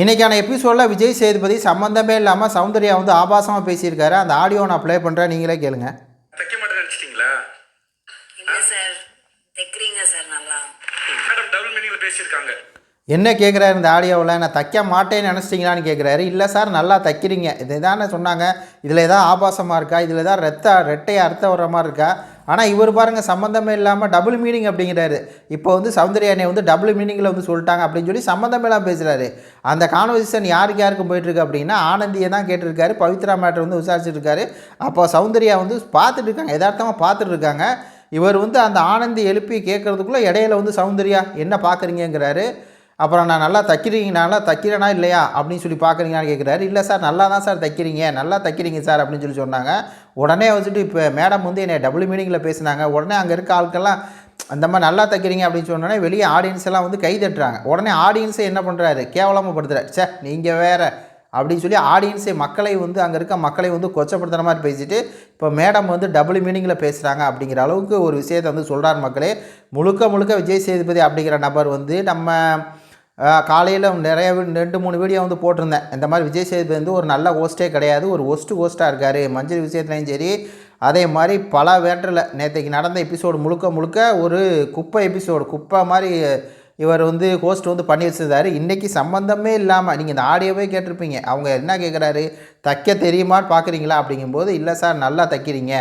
இன்னைக்கான எபிசோடில் விஜய் சேதுபதி சம்மந்தமே இல்லாமல் சௌந்தர்யா வந்து ஆபாசமாக பேசியிருக்காரு. அந்த ஆடியோ நான் ப்ளே பண்ணுறேன் நீங்களே கேளுங்க. தைக்க மாட்டேன்னு நினச்சிட்டிங்களா? இல்லை சார் தைக்கிறீங்க சார் நல்லா. மேடம் டபுள் மீனிங்ல பேசியிருக்காங்க. என்ன கேட்குறாரு இந்த ஆடியோவில் நான் தைக்க மாட்டேன்னு நினச்சிட்டிங்களான்னு கேட்குறாரு இல்லை சார் நல்லா தைக்கிறீங்க. இதை தானே சொன்னாங்க. இதில் ஏதாவது ஆபாசமாக இருக்கா? இதில் ஏதாவது ரெத்த ரெட்டையை அர்த்தம் வர்ற மாதிரி இருக்கா? ஆனால் இவர் பாருங்கள் சம்மந்தமே இல்லாமல் டபுள் மீனிங் அப்படிங்கிறாரு. இப்போ வந்து சௌந்தர்யானை வந்து டபுள் மீனிங்கில் வந்து சொல்லிட்டாங்க அப்படின்னு சொல்லி சம்மந்தமே இல்லாமல் பேசுகிறாரு அந்த கான்வர்சேஷன் யாருக்கு யாருக்கு போயிட்டுருக்கு அப்படின்னா ஆனந்தியை தான் கேட்டிருக்காரு. பவித்ரா மேட்டர் வந்து விசாரிச்சிருக்காரு அப்போ சௌந்தர்யா வந்து பார்த்துட்டு இருக்காங்க. யதார்த்தமாக பார்த்துட்டு இருக்காங்க. இவர் வந்து அந்த ஆனந்தி எழுப்பி கேட்குறதுக்குள்ளே இடையில வந்து சௌந்தர்யா என்ன பார்க்குறீங்கிறாரு அப்புறம் நான் நல்லா தைக்கிறீங்க நல்லா தைக்கிறேனா இல்லையா அப்படின்னு சொல்லி பார்க்குறீங்களான்னு கேட்குறாரு. இல்லை சார் நல்லா தான் சார் தைக்கிறீங்க. நல்லா தைக்கிறீங்க சார் அப்படின்னு சொல்லி சொன்னாங்க. உடனே வந்துட்டு இப்போ மேடம் வந்து என்னை டபுள் மீனிங்கில் பேசுனாங்க. உடனே அங்கே இருக்க ஆட்கள்லாம் அந்த மாதிரி நல்லா தைக்கிறீங்க அப்படின்னு சொன்னோடனே வெளியே ஆடியன்ஸ் எல்லாம் வந்து கை தட்டுறாங்க. உடனே ஆடியன்ஸை என்ன பண்ணுறாரு கேவலமாக படுத்துறாரு சே நீங்கள் வேற அப்படின்னு சொல்லி ஆடியன்ஸை மக்களை வந்து அங்கே இருக்க மக்களை வந்து கொச்சப்படுத்துகிற மாதிரி பேசிட்டு இப்போ மேடம் வந்து டபுள் மீனிங்கில் பேசுகிறாங்க அப்படிங்கிற அளவுக்கு ஒரு விஷயத்தை வந்து சொல்கிறார் மக்களே. முழுக்க முழுக்க விஜய் சேதுபதி அப்படிங்கிற நபர் வந்து நம்ம காலையில் நிறைய ரெண்டு மூணு வீடியோ வந்து போட்டிருந்தேன். இந்த மாதிரி விஜய் சேதுபதி வந்து ஒரு நல்ல ஹோஸ்ட்டே கிடையாது. ஒரு ஒஸ்ட்டு ஹோஸ்ட்டாக இருக்கார். மஞ்சள் விஷயத்துலையும் சரி. அதே மாதிரி பல வேற்றில் நேற்றைக்கு நடந்த எபிசோடு முழுக்க முழுக்க ஒரு குப்பை எபிசோடு குப்பை மாதிரி இவர் வந்து ஹோஸ்ட் வந்து பண்ணி வச்சிருந்தாரு. இன்றைக்கி சம்மந்தமே இல்லாமல் நீங்கள் இந்த ஆடியோவே கேட்டிருப்பீங்க. அவங்க என்ன கேட்குறாரு தைக்க தெரியுமான்னு பார்க்குறீங்களா அப்படிங்கும்போது இல்லை சார் நல்லா தைக்கிறீங்க.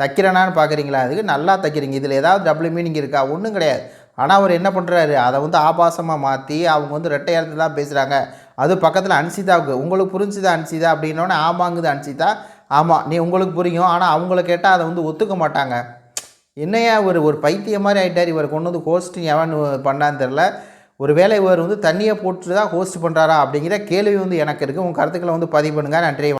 தைக்கிறேனான்னு பார்க்குறீங்களா அதுக்கு நல்லா தைக்கிறீங்க. இதில் ஏதாவது டபுள் மீனிங் இருக்கா? ஒன்றும் கிடையாது. ஆனால் அவர் என்ன பண்ணுறாரு அதை வந்து ஆபாசமாக மாற்றி அவங்க வந்து ரெட்டை இடத்துல தான் பேசுகிறாங்க அது பக்கத்தில் அன்சிதாவுக்கு உங்களுக்கு புரிஞ்சுதா அன்சிதா? அப்படின்னோடனே ஆமாங்குது அன்சிதா. ஆமாம் நீ உங்களுக்கு புரியும். ஆனால் அவங்கள கேட்டால் அதை வந்து ஒத்துக்க மாட்டாங்க. என்னையா ஒரு ஒரு பைத்தியம் மாதிரி ஆகிட்டார் இவர் கொண்டு வந்து ஹோஸ்டிங் எவன் பண்ணான்னு தெரில ஒரு வேலை இவர் வந்து தண்ணியை போட்டு தான் ஹோஸ்ட் பண்ணுறாரா அப்படிங்கிற கேள்வி வந்து எனக்கு இருக்குது உங்கள் கருத்துக்களை வந்து பதிவு பண்ணுங்கள் நன்றி.